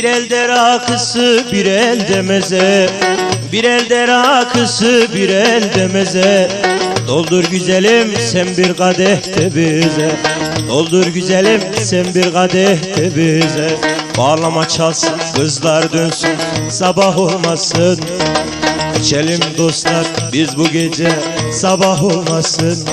Bir elde rakısı bir elde meze Bir elde rakısı bir elde meze Doldur güzelim sen bir kadeh de bize. Doldur güzelim sen bir kadeh de bize. Bağlama çalsın kızlar dönsün sabah olmasın. İçelim dostlar biz bu gece sabah olmasın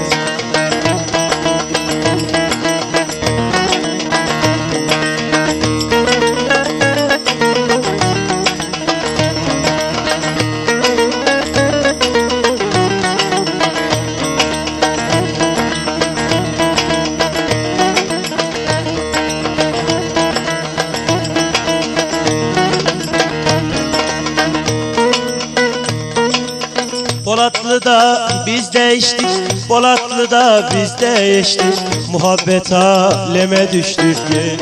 Polatlı'da biz de içtik Polatlı'da biz de içtik. Muhabbet aleme düştük gel.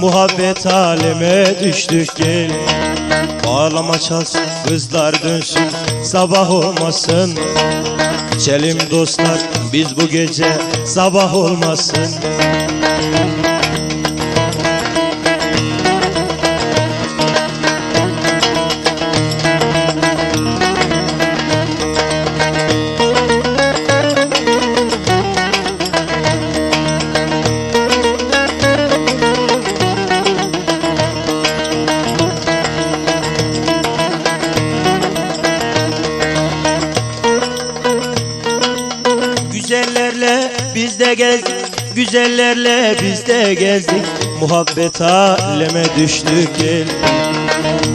Muhabbet aleme düştük gel. Bağlama çalsın kızlar dönsün Sabah olmasın. İçelim dostlar biz bu gece Sabah olmasın Güzellerle biz de gezdik Güzellerle biz de gezdik. Muhabbet aleme düştük gel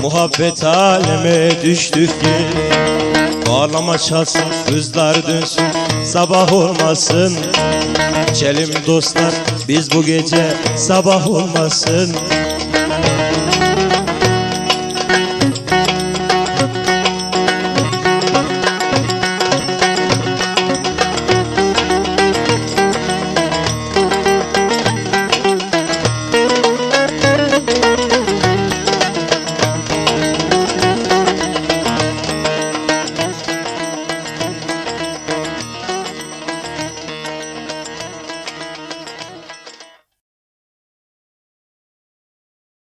Muhabbet aleme düştük gel Bağlama çalsın kızlar dönsün Sabah olmasın. İçelim dostlar biz bu gece sabah olmasın